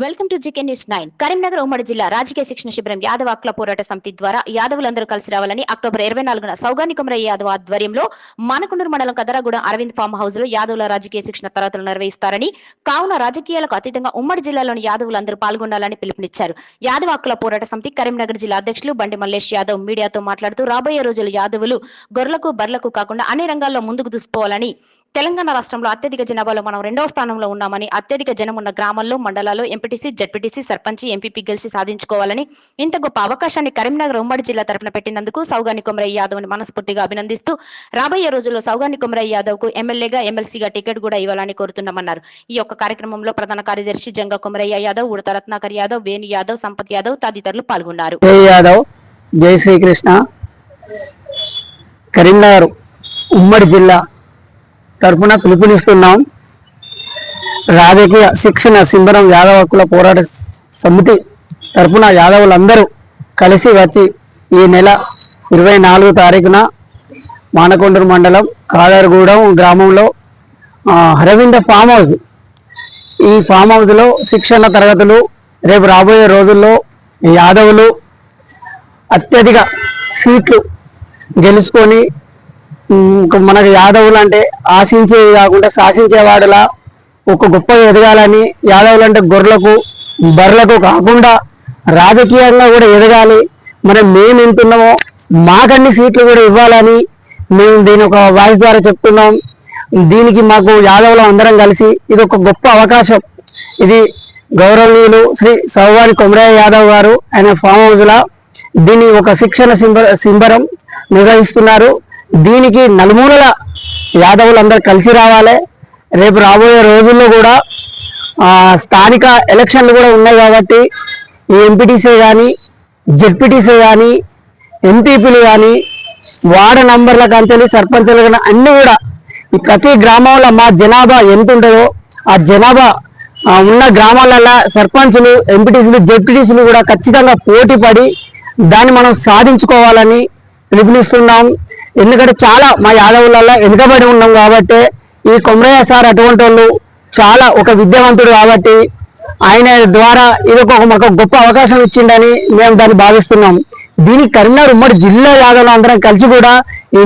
Welcome to GK news nine Karimnagar ఉమ్మడి జిల్లా రాజకీయ శిక్షణ శిబిరం యాదవ అక్ల పోరాట సమితి ద్వారా యాదవులందరూ కలిసి రావాలని అక్టోబర్ ఇరవై నాలుగున సౌగాని కుమరయ్య యాదవ్ ఆధ్వర్యంలో మానకొండూరు మండలం కదరగూడెం అరవింద్ ఫామ్ హౌస్లో యాదవుల రాజకీయ శిక్షణ తరగతులు నిర్వహిస్తారని కావున రాజకీయాలకు అతీతంగా ఉమ్మడి జిల్లాలోని యాదవులందరూ పాల్గొనాలని పిలుపునిచ్చారు. యాదవ హక్కుల పోరాట సమితి కరీంనగర్ జిల్లా అధ్యక్షులు బండి మల్లేష్ యాదవ్ మీడియాతో మాట్లాడుతూ రాబోయే రోజులు యాదవులు గొర్రెలకు బర్లకు కాకుండా అన్ని రంగాల్లో ముందుకు దూసుకోవాలని తెలంగాణ రాష్ట్రంలో అత్యధిక జనాభాలో మనం రెండవ స్థానంలో ఉన్నామని అత్యధిక జనం ఉన్న గ్రామాల్లో మండలాల్లో ఎంపీటీసీ జడ్పీటీసీ సర్పంచ్ ఎంపీపీ గెలిచి సాధించుకోవాలని ఇంత గొప్ప అవకాశాన్ని కరీంనగర్ ఉమ్మడి జిల్లా తరపున పెట్టినందుకు సౌగాని కొమరయ్య యాదవ్ని మనస్ఫూర్తిగా అభినందిస్తూ రాబోయే రోజుల్లో సౌగాని కొమరయ్య యాదవ్కు ఎమ్మెల్యేగా ఎమ్మెల్సీగా టికెట్ కూడా ఇవ్వాలని కోరుతున్నామన్నారు. ఈ యొక్క కార్యక్రమంలో ప్రధాన కార్యదర్శి జంగ కొమరయ్య యాదవ్ ఉడత రత్నాకర్ యాదవ్ వేణు యాదవ్ సంపత్ యాదవ్ తదితరులు పాల్గొన్నారు. యాదవ్ జై శ్రీకృష్ణ. కరీంనగర్ ఉమ్మడి జిల్లా తరపున పిలుపునిస్తున్నాం. రాజకీయ శిక్షణ సింబరం యాదవ హక్కుల పోరాట సమితి తరపున యాదవులందరూ కలిసి వచ్చి ఈ నెల ఇరవై నాలుగు తారీఖున మానకొండూరు మండలం కాదరగూడెం గ్రామంలో అరవింద ఫామ్ హౌస్. ఈ ఫామ్ హౌస్లో శిక్షణ తరగతులు రేపు రాబోయే రోజుల్లో యాదవులు అత్యధిక సీట్లు గెలుచుకొని మనకు యాదవులు అంటే ఆశించేవి కాకుండా శాసించేవాడులా ఒక గొప్ప ఎదగాలని యాదవులు అంటే గొర్రెలకు బర్రెలకు కాకుండా రాజకీయంగా కూడా ఎదగాలి. మనం మేము వింటున్నామో మాకన్ని సీట్లు కూడా ఇవ్వాలని మేము దీని ఒక వాయిస్ ద్వారా చెప్తున్నాం. దీనికి మాకు యాదవులు అందరం కలిసి ఇది ఒక గొప్ప అవకాశం. ఇది గౌరవనీయులు శ్రీ సౌవారి కొమరయ్య యాదవ్ గారు ఆయన ఫామ్ హౌజ్లా దీన్ని ఒక శిక్షణ సింబ సింబరం నిర్వహిస్తున్నారు. దీనికి నలుమూలల యాదవులందరూ కలిసి రావాలి. రేపు రాబోయే రోజుల్లో కూడా స్థానిక ఎలక్షన్లు కూడా ఉన్నాయి కాబట్టి ఈ ఎంపీటీసీ కానీ జెడ్పీటీసీ కానీ ఎంపీపీలు కానీ వార్డు నంబర్ల కంచెలు సర్పంచులు కానీ అన్నీ కూడా ఈ ప్రతి గ్రామంలో మా జనాభా ఎంత ఉంటుందో ఆ జనాభా ఉన్న గ్రామాలలో సర్పంచులు ఎంపీటీసీలు జెడ్పీటీసీలు కూడా ఖచ్చితంగా పోటీ పడి దాన్ని మనం సాధించుకోవాలని పిలుపునిస్తున్నాం. ఎందుకంటే చాలా మా యాదవులలో వెనుకబడి ఉన్నాం కాబట్టి ఈ కొమరయ్య సార్ అటువంటి వాళ్ళు చాలా ఒక విద్యావంతుడు కాబట్టి ఆయన ద్వారా ఇది ఒక మాకు గొప్ప అవకాశం ఇచ్చిండని మేము దాన్ని భావిస్తున్నాం. దీనికి కరీంనగర్ ఉమ్మడి జిల్లా యాదవులు అందరం కలిసి కూడా ఈ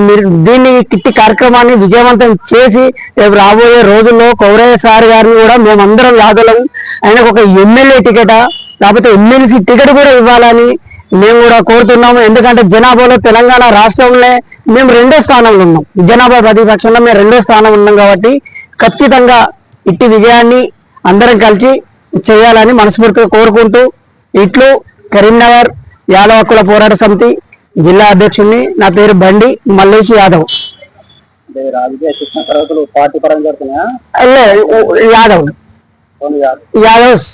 దీన్ని కిట్టి కార్యక్రమాన్ని విజయవంతం చేసి రేపు రాబోయే రోజుల్లో కౌరయ్య సార్ గారిని కూడా మేమందరం యాదవులం. ఆయనకు ఒక ఎమ్మెల్యే టికెట్ లేకపోతే ఎమ్మెల్సీ టికెట్ కూడా ఇవ్వాలని మేము కూడా కోరుతున్నాము. ఎందుకంటే జనాభాలో తెలంగాణ రాష్ట్రంలో మేము రెండో స్థానంలో ఉన్నాం. జనాభా ప్రతిపక్షంలో మేము రెండో స్థానం ఉన్నాం కాబట్టి ఖచ్చితంగా ఇట్టి విజయాన్ని అందరం కలిసి చేయాలని మనస్ఫూర్తిగా కోరుకుంటూ ఇట్లు కరీంనగర్ యాదవ హక్కుల పోరాట సమితి జిల్లా అధ్యక్షుడిని నా పేరు బండి మల్లేష్ యాదవ్. యాదవ్. యాదవ్స్.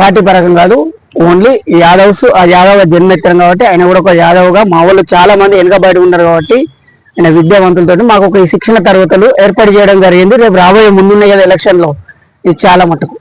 పార్టీ పరంగా కాదు ఓన్లీ యాదవ్స్ ఆ యాదవ్ జన్మెత్తాం కాబట్టి ఆయన కూడా ఒక యాదవ్గా మా వాళ్ళు చాలా మంది వెనుకబడి ఉన్నారు కాబట్టి ఆయన విద్యావంతులతో మాకు ఒక ఈ శిక్షణ తరగతులు ఏర్పాటు చేయడం జరిగింది. రేపు రాబోయే ముందున్న కదా ఎలక్షన్లో. ఇది చాలా మటుకు.